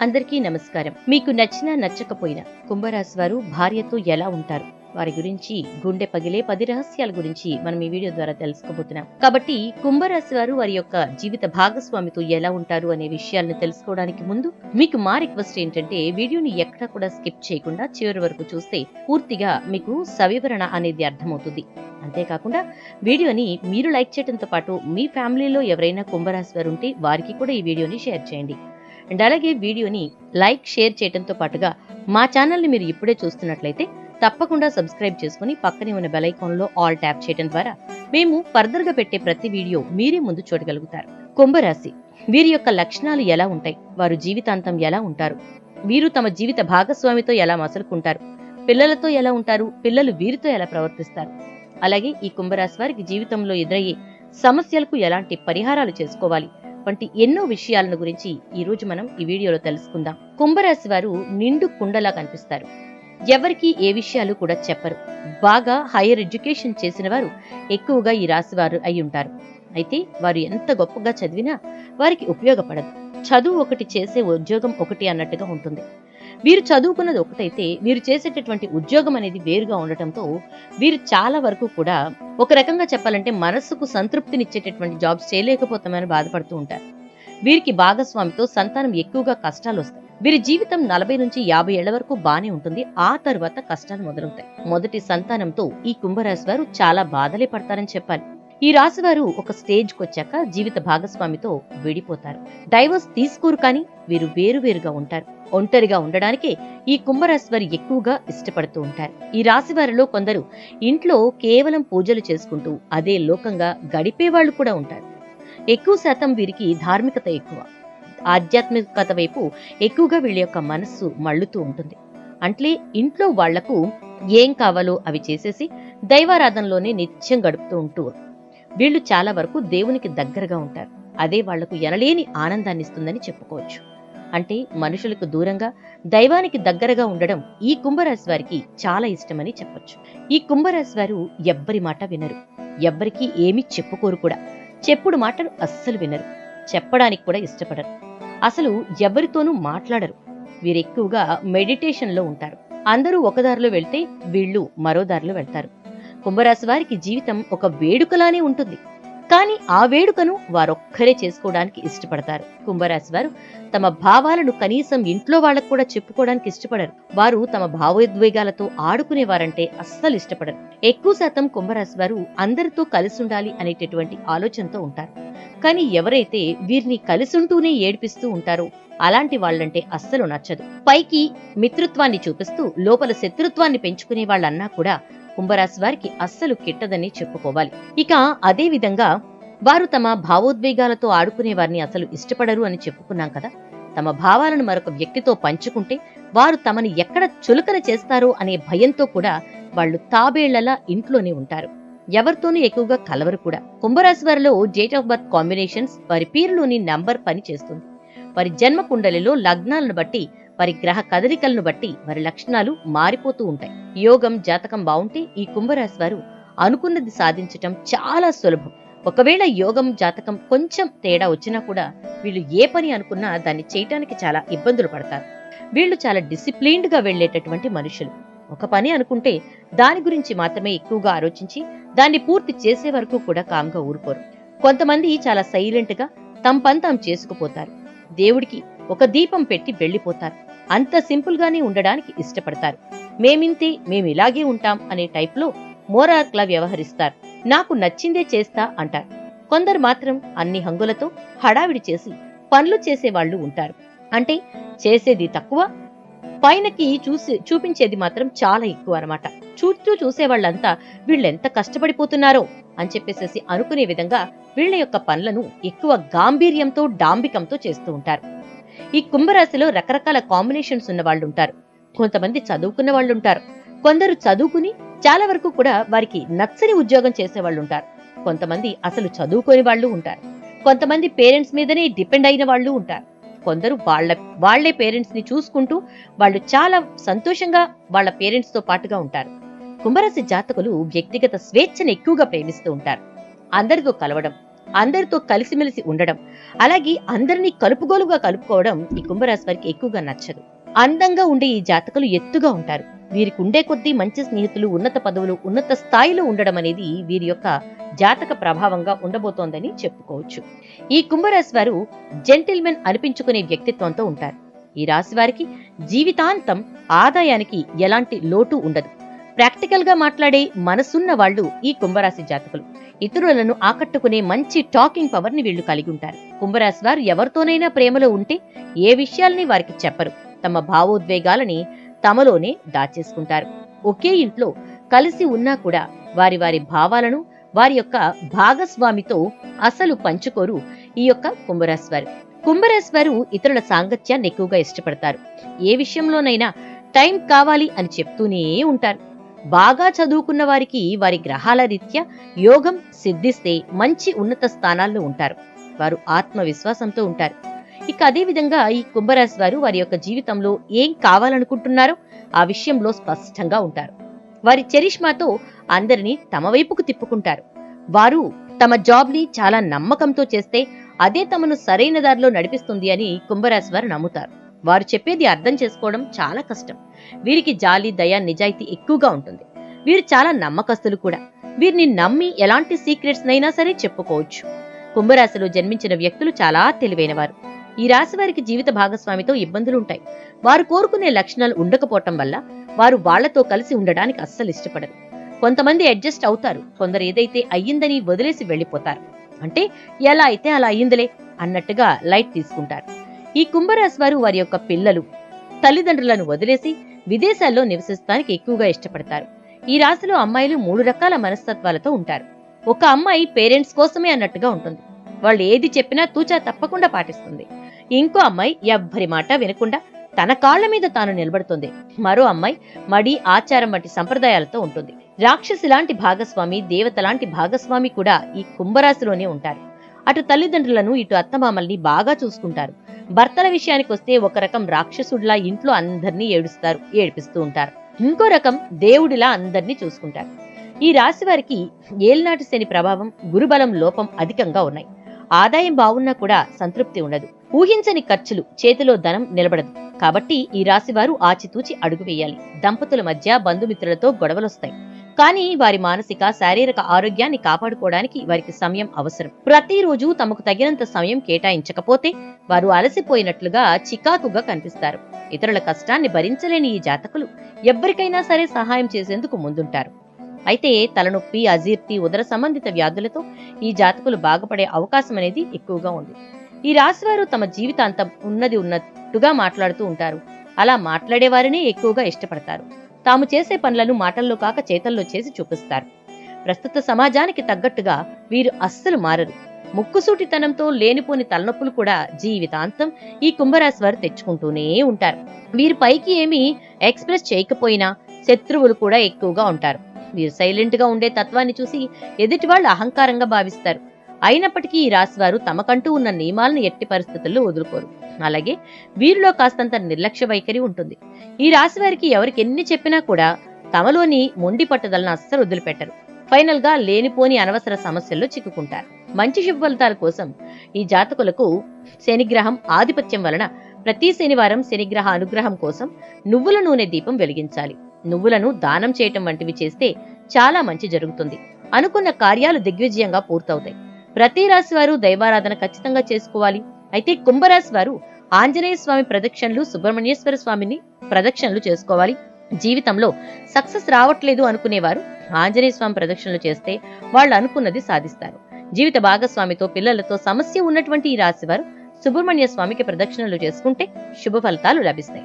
అందరికీ నమస్కారం. మీకు నచ్చినా నచ్చకపోయినా కుంభరాశి వారు భార్యతో ఎలా ఉంటారు? వారి గురించి గుండె పగిలే పది రహస్యాల గురించి మనం ఈ వీడియో ద్వారా తెలుసుకోబోతున్నాం. కాబట్టి కుంభరాశి వారు వారి యొక్క జీవిత భాగస్వామితో ఎలా ఉంటారు అనే విషయాలను తెలుసుకోవడానికి ముందు మీకు మా రిక్వెస్ట్ ఏంటంటే వీడియోని ఎక్కడా కూడా స్కిప్ చేయకుండా చివరి వరకు చూస్తే పూర్తిగా మీకు సవివరణ అనేది అర్థమవుతుంది. అంతేకాకుండా వీడియోని మీరు లైక్ చేయడంతో పాటు మీ ఫ్యామిలీలో ఎవరైనా కుంభరాశి వారు ఉంటే వారికి కూడా ఈ వీడియోని షేర్ చేయండి. అండ్ అలాగే వీడియోని లైక్ షేర్ చేయడంతో పాటుగా మా ఛానల్ని మీరు ఇప్పుడే చూస్తున్నట్లయితే తప్పకుండా సబ్స్క్రైబ్ చేసుకుని పక్కనే ఉన్న బెల్ ఆల్ ట్యాప్ చేయడం ద్వారా మేము ఫర్దర్గా పెట్టే ప్రతి వీడియో మీరే ముందు చూడగలుగుతారు. కుంభరాశి. వీరి యొక్క లక్షణాలు ఎలా ఉంటాయి? వారు జీవితాంతం ఎలా ఉంటారు? వీరు తమ జీవిత భాగస్వామితో ఎలా మసలుకుంటారు? పిల్లలతో ఎలా ఉంటారు? పిల్లలు వీరితో ఎలా ప్రవర్తిస్తారు? అలాగే ఈ కుంభరాశి వారికి జీవితంలో ఎదురయ్యే సమస్యలకు ఎలాంటి పరిహారాలు చేసుకోవాలి? వంటి ఎన్నో విషయాలను గురించి ఈ రోజు మనం ఈ వీడియోలో తెలుసుకుందాం. కుంభరాశి వారు నిండు కుండలా కనిపిస్తారు. ఎవరికి ఏ విషయాలు కూడా చెప్పరు. బాగా హైయర్ ఎడ్యుకేషన్ చేసిన వారు ఎక్కువగా ఈ రాశి వారు అయి ఉంటారు. అయితే వారు ఎంత గొప్పగా చదివినా వారికి ఉపయోగపడదు. చదువు ఒకటి చేసే ఉద్యోగం ఒకటి అన్నట్టుగా ఉంటుంది. వీరు చదువుకున్నది ఒకటైతే వీరు చేసేటటువంటి ఉద్యోగం అనేది వేరుగా ఉండటంతో వీరు చాలా వరకు కూడా ఒక రకంగా చెప్పాలంటే మనస్సుకు సంతృప్తినిచ్చేటటువంటి జాబ్స్ చేయలేకపోతామని బాధపడుతూ ఉంటారు. వీరికి భాగస్వామితో సంతానం ఎక్కువగా కష్టాలు వస్తాయి. వీరి జీవితం నలభై నుంచి యాభై ఏళ్ళ వరకు బానే ఉంటుంది. ఆ తర్వాత కష్టాలు మొదలవుతాయి. మొదటి సంతానంతో ఈ కుంభరాశి వారు చాలా బాధలే పడతారని చెప్పాలి. ఈ రాశి వారు ఒక స్టేజ్కి వచ్చాక జీవిత భాగస్వామితో విడిపోతారు. డైవర్స్ తీసుకోరు కానీ వీరు వేరువేరుగా ఉంటారు. ఒంటరిగా ఉండడానికే ఈ కుంభరాశి వారు ఎక్కువగా ఇష్టపడుతూ ఉంటారు. ఈ రాశి వారిలో కొందరు ఇంట్లో కేవలం పూజలు చేసుకుంటూ అదే లోకంగా గడిపే వాళ్ళు కూడా ఉంటారు. ఎక్కువ శాతం వీరికి ధార్మికత ఎక్కువ. ఆధ్యాత్మికత వైపు ఎక్కువగా వీళ్ళ యొక్క మనస్సు మళ్ళుతూ ఉంటుంది. అంటే ఇంట్లో వాళ్ళకు ఏం కావాలో అవి చేసేసి దైవారాధనలోనే నిత్యం గడుపుతూ ఉంటూ వీళ్ళు చాలా వరకు దేవునికి దగ్గరగా ఉంటారు. అదే వాళ్ళకు ఎనలేని ఆనందాన్ని ఇస్తుందని చెప్పుకోవచ్చు. అంటే మనుషులకు దూరంగా దైవానికి దగ్గరగా ఉండడం ఈ కుంభరాశి వారికి చాలా ఇష్టమని చెప్పొచ్చు. ఈ కుంభరాశి వారు ఎవ్వరి మాట వినరు. ఎవ్వరికీ ఏమీ చెప్పుకోరు కూడా. చెప్పుడు మాటలు అస్సలు వినరు. చెప్పడానికి కూడా ఇష్టపడరు. అసలు ఎవరితోనూ మాట్లాడరు. వీరెక్కువగా మెడిటేషన్లో ఉంటారు. అందరూ ఒక దారిలో వెళ్తే వీళ్ళు మరో దారిలో వెళ్తారు. కుంభరాశి వారికి జీవితం ఒక వేడుకలానే ఉంటుంది. కానీ ఆ వేడుకను వారొక్కరే చేసుకోవడానికి ఇష్టపడతారు. కుంభరాశి వారు తమ భావాలను కనీసం ఇంట్లో వాళ్ళకు కూడా చెప్పుకోవడానికి ఇష్టపడరు. వారు తమ భావోద్వేగాలతో ఆడుకునేవారంటే అస్సలు ఇష్టపడరు. ఎక్కువ శాతం కుంభరాశి వారు అందరితో కలిసి ఉండాలి అనేటటువంటి ఆలోచనతో ఉంటారు. కానీ ఎవరైతే వీరిని కలిసుంటూనే ఏడిపిస్తూ ఉంటారో అలాంటి వాళ్ళంటే అస్సలు నచ్చదు. పైకి మిత్రత్వాన్ని చూపిస్తూ లోపల శత్రుత్వాన్ని పెంచుకునే వాళ్ళన్నా కూడా కుంభరాశి వారికి అస్సలు కిట్టదని చెప్పుకోవాలి. ఇక అదే విధంగా వారు తమ భావోద్వేగాలతో ఆడుకునే వారిని అసలు ఇష్టపడరు అని చెప్పుకున్నాం కదా. తమ భావాలను మరొక వ్యక్తితో పంచుకుంటే వారు తమని ఎక్కడ చులకన చేస్తారో అనే భయంతో కూడా వాళ్ళు తాబేళ్ళలా ఇంట్లోనే ఉంటారు. ఎవరితోనూ ఎక్కువగా కలవరు కూడా. కుంభరాశి వారిలో డేట్ ఆఫ్ బర్త్ కాంబినేషన్స్ వారి పేరులోని నంబర్ పని చేస్తుంది. వారి జన్మ కుండలిలో లగ్నాలను బట్టి వారి గ్రహ కదలికలను బట్టి వారి లక్షణాలు మారిపోతూ ఉంటాయి. యోగం జాతకం బాగుంటే ఈ కుంభరాశి వారు అనుకున్నది సాధించటం చాలా సులభం. ఒకవేళ యోగం జాతకం కొంచెం తేడా వచ్చినా కూడా వీళ్ళు ఏ పని అనుకున్నా దాన్ని చేయటానికి చాలా ఇబ్బందులు పడతారు. వీళ్ళు చాలా డిసిప్లైన్డ్గా వెళ్ళేటటువంటి మనుషులు. ఒక పని అనుకుంటే దాని గురించి మాత్రమే ఎక్కువగా ఆలోచించి దాన్ని పూర్తి చేసే వరకు కూడా కామ్గా ఊరుకోరు. కొంతమంది చాలా సైలెంట్గా తమ పని తాము చేసుకుపోతారు. దేవుడికి ఒక దీపం పెట్టి వెళ్ళిపోతారు అంత సింపుల్ గానే ఉండడానికి ఇష్టపడతారు. మేమింతే మేమిలాగే ఉంటాం అనే టైప్లో మోరార్క్ లా వ్యవహరిస్తారు. నాకు నచ్చిందే చేస్తా అంటారు. కొందరు మాత్రం అన్ని హంగులతో హడావిడి చేసి పనులు చేసేవాళ్ళు ఉంటారు. అంటే చేసేది తక్కువ పైనకి చూసి చూపించేది మాత్రం చాలా ఎక్కువ అనమాట చూస్తూ చూసే వాళ్ళంతా వీళ్ళెంత కష్టపడిపోతున్నారో అని చెప్పేసేసి అనుకునే విధంగా వీళ్ళ యొక్క పనులను ఎక్కువ గాంభీర్యంతో డాంబికంతో చేస్తూ ఉంటారు. ఈ కుంభరాశిలో రకరకాల కాంబినేషన్స్ ఉన్న వాళ్ళు ఉంటారు కొంతమంది చదువుకున్న వాళ్ళు ఉంటారు కొందరు చదువుకుని చాలా వరకు కూడా వారికి నచ్చని ఉద్యోగం చేసే వాళ్ళు ఉంటారు కొంతమంది అసలు చదువుకోని వాళ్ళు ఉంటారు. కొంతమంది పేరెంట్స్ మీదనే డిపెండ్ అయిన వాళ్ళు ఉంటారు. కొందరు వాళ్ళ వాళ్ళే పేరెంట్స్ని చూసుకుంటూ వాళ్ళు చాలా సంతోషంగా వాళ్ళ పేరెంట్స్తో పాటుగా ఉంటారు. కుంభరాశి జాతకులు వ్యక్తిగత స్వేచ్ఛను ఎక్కువగా ప్రేమిస్తూ ఉంటారు. అందరితో కలవడం అందరితో కలిసిమెలిసి ఉండడం అలాగే అందరినీ కలుపుగోలుగా కలుపుకోవడం ఈ కుంభరాశి వారికి ఎక్కువగా నచ్చదు. అందంగా ఉండే ఈ జాతకులు ఎత్తుగా ఉంటారు. వీరికి ఉండే కొద్దీ మంచి స్నేహితులు ఉన్నత పదవులు ఉన్నత స్థాయిలో ఉండడం అనేది వీరి యొక్క జాతక ప్రభావంగా ఉండబోతోందని చెప్పుకోవచ్చు. ఈ కుంభరాశి వారు జెంటిల్మెన్ అనిపించుకునే వ్యక్తిత్వంతో ఉంటారు. ఈ రాశి వారికి జీవితాంతం ఆదాయానికి ఎలాంటి లోటు ఉండదు. ప్రాక్టికల్గా మాట్లాడే మనసున్న వాళ్ళు ఈ కుంభరాశి జాతకులు. ఇతరులను ఆకట్టుకునే మంచి టాకింగ్ పవర్ని వీళ్ళు కలిగి ఉంటారు. కుంభరాశి వారు ఎవరితోనైనా ప్రేమలో ఉంటే ఏ విషయాల్ని వారికి చెప్పరు. తమ భావోద్వేగాలని తమలోనే దాచేసుకుంటారు. ఒకే ఇంట్లో కలిసి ఉన్నా కూడా వారి వారి భావాలను వారి యొక్క భాగస్వామితో అసలు పంచుకోరు ఈ యొక్క కుంభరాశి వారు. కుంభరాశి వారు ఇతరుల సాంగత్యాన్ని ఎక్కువగా ఇష్టపడతారు. ఏ విషయంలోనైనా టైం కావాలి అని చెప్తూనే ఉంటారు. బాగా చదువుకున్న వారికి వారి గ్రహాల రీత్యా యోగం సిద్ధిస్తే మంచి ఉన్నత స్థానాల్లో ఉంటారు. వారు ఆత్మవిశ్వాసంతో ఉంటారు. ఇక అదే విధంగా ఈ కుంభరాశి వారు వారి యొక్క జీవితంలో ఏం కావాలనుకుంటున్నారో ఆ విషయంలో స్పష్టంగా ఉంటారు. వారి చరిష్మాతో అందరినీ తమ వైపుకు తిప్పుకుంటారు. వారు తమ జాబ్ని చాలా నమ్మకంతో చేస్తే అదే తమను సరైన దారిలో నడిపిస్తుంది అని కుంభరాశి వారు నమ్ముతారు. వారు చెప్పేది అర్థం చేసుకోవడం చాలా కష్టం. వీరికి జాలి దయ నిజాయితీ ఎక్కువగా ఉంటుంది. వీరు చాలా నమ్మకస్తులు కూడా. వీరిని నమ్మి ఎలాంటి సీక్రెట్స్ నైనా సరే చెప్పుకోవచ్చు. కుంభరాశిలో జన్మించిన వ్యక్తులు చాలా తెలివైనవారు. ఈ రాశి వారికి జీవిత భాగస్వామితో ఇబ్బందులు ఉంటాయి. వారు కోరుకునే లక్షణాలు ఉండకపోవటం వల్ల వారు వాళ్ళతో కలిసి ఉండడానికి అస్సలు ఇష్టపడరు. కొంతమంది అడ్జస్ట్ అవుతారు. కొందరు ఏదైతే అయ్యిందని వదిలేసి వెళ్ళిపోతారు అంటే ఎలా అయితే అలా అయ్యిందిలే అన్నట్టుగా లైట్ తీసుకుంటారు. ఈ కుంభరాశి వారు వారి యొక్క పిల్లలు తల్లిదండ్రులను వదిలేసి విదేశాల్లో నివసిస్తానికి ఎక్కువగా ఇష్టపడతారు. ఈ రాశిలో అమ్మాయిలు మూడు రకాల మనస్తత్వాలతో ఉంటారు. ఒక అమ్మాయి పేరెంట్స్ కోసమే అన్నట్టుగా ఉంటుంది. వాళ్ళు ఏది చెప్పినా తూచా తప్పకుండా పాటిస్తుంది. ఇంకో అమ్మాయి ఎవ్వరి మాట వినకుండా తన కాళ్ళ మీద తాను నిలబడుతుంది. మరో అమ్మాయి మడి ఆచారం వంటి సంప్రదాయాలతో ఉంటుంది. రాక్షసి లాంటి భాగస్వామి దేవత లాంటి భాగస్వామి కూడా ఈ కుంభరాశిలోనే ఉంటారు. అటు తల్లిదండ్రులను ఇటు అత్తమామల్ని బాగా చూసుకుంటారు. భర్తల విషయానికి వస్తే ఒక రకం రాక్షసుడిలా ఇంట్లో అందరినీ ఏడుస్తారు ఏడిపిస్తూ ఉంటారు. ఇంకో రకం దేవుడిలా అందరినీ చూసుకుంటారు. ఈ రాశి వారికి ఏలినాటి శని ప్రభావం గురుబలం లోపం అధికంగా ఉన్నాయి. ఆదాయం బాగున్నా కూడా సంతృప్తి ఉండదు. ఊహించని ఖర్చులు చేతిలో ధనం నిలబడదు. కాబట్టి ఈ రాశి వారు ఆచితూచి అడుగు వేయాలి. దంపతుల మధ్య బంధుమిత్రులతో గొడవలొస్తాయి. కానీ వారి మానసిక శారీరక ఆరోగ్యాన్ని కాపాడుకోవడానికి వారికి సమయం అవసరం. ప్రతిరోజు తమకు తగినంత సమయం కేటాయించకపోతే వారు అలసిపోయినట్లుగా చికాకుగా కనిపిస్తారు. ఇతరుల కష్టాన్ని భరించలేని ఈ జాతకులు ఎవ్వరికైనా సరే సహాయం చేసేందుకు ముందుంటారు. అయితే తలనొప్పి అజీర్తి ఉదర సంబంధిత వ్యాధులతో ఈ జాతకులు బాగుపడే అవకాశం అనేది ఎక్కువగా ఉంది. ఈ రాశివారు తమ జీవితాంతం ఉన్నది ఉన్నట్టుగా మాట్లాడుతూ ఉంటారు. అలా మాట్లాడేవారినే ఎక్కువగా ఇష్టపడతారు. తాము చేసే పనులను మాటల్లో కాక చేతల్లో చేసి చూపిస్తారు. ప్రస్తుత సమాజానికి తగ్గట్టుగా వీరు అస్సలు మారరు. ముక్కుసూటితనంతో లేనిపోని తలనొప్పులు కూడా జీవితాంతం ఈ కుంభరాశి వారు తెచ్చుకుంటూనే ఉంటారు. వీరు పైకి ఏమీ ఎక్స్ప్రెస్ చేయకపోయినా శత్రువులు కూడా ఎక్కువగా ఉంటారు. వీరు సైలెంట్గా ఉండే తత్వాన్ని చూసి ఎదుటి వాళ్ళు అహంకారంగా భావిస్తారు. అయినప్పటికీ ఈ రాశివారు తమకంటూ ఉన్న నియమాలను ఎట్టి పరిస్థితుల్లో వదులుకోరు. అలాగే వీరిలో కాస్తంత నిర్లక్ష్య వైఖరి ఉంటుంది. ఈ రాశి వారికి ఎవరికి ఎన్ని చెప్పినా కూడా తమలోని మొండి పట్టుదలను అస్సలు వదిలిపెట్టరు. ఫైనల్గా లేనిపోని అనవసర సమస్యల్లో చిక్కుకుంటారు. మంచి శుభ ఫలితాల కోసం ఈ జాతకులకు శనిగ్రహం ఆధిపత్యం వలన ప్రతి శనివారం శనిగ్రహ అనుగ్రహం కోసం నువ్వుల నూనె దీపం వెలిగించాలి. నువ్వులను దానం చేయటం వంటివి చేస్తే చాలా మంచి జరుగుతుంది. అనుకున్న కార్యాలు దిగ్విజయంగా పూర్తవుతాయి. ప్రతి రాశి వారు దైవారాధన ఖచ్చితంగా చేసుకోవాలి. అయితే కుంభరాశి వారు ఆంజనేయ స్వామి ప్రదక్షిణలు సుబ్రహ్మణ్యేశ్వర స్వామిని ప్రదక్షిణలు చేసుకోవాలి. జీవితంలో సక్సెస్ రావట్లేదు అనుకునేవారు ఆంజనేయ స్వామి ప్రదక్షిణలు చేస్తే వాళ్ళు అనుకున్నది సాధిస్తారు. జీవిత భాగస్వామితో పిల్లలతో సమస్య ఉన్నటువంటి ఈ రాశి వారు సుబ్రహ్మణ్య స్వామికి ప్రదక్షిణలు చేసుకుంటే శుభ ఫలితాలు లభిస్తాయి.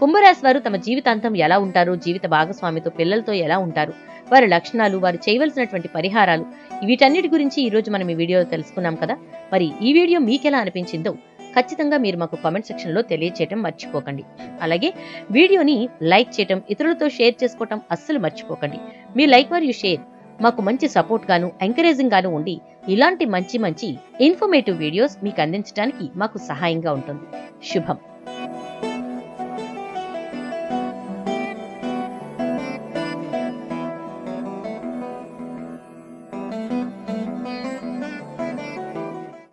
కుంభరాశి వారు తమ జీవితాంతం ఎలా ఉంటారు? జీవిత భాగస్వామితో పిల్లలతో ఎలా ఉంటారు? వారి లక్షణాలు వారు చేయవలసినటువంటి పరిహారాలు. వీటన్నిటి గురించి ఈరోజు మనం ఈ వీడియోలో తెలుసుకున్నాం కదా? మరి ఈ వీడియో మీకెలా అనిపించిందో ఖచ్చితంగా మీరు మాకు కామెంట్ సెక్షన్లో తెలియచేయటం మర్చిపోకండి. అలాగే వీడియోని లైక్ చేయటం ఇతరులతో షేర్ చేసుకోవటం అస్సలు మర్చిపోకండి. మీ లైక్ మరియు షేర్ మాకు మంచి సపోర్ట్ గాను ఎంకరేజింగ్ గాను ఉండి ఇలాంటి మంచి మంచి ఇన్ఫర్మేటివ్ వీడియోస్ మీకు అందించడానికి మాకు సహాయంగా ఉంటుంది. శుభం.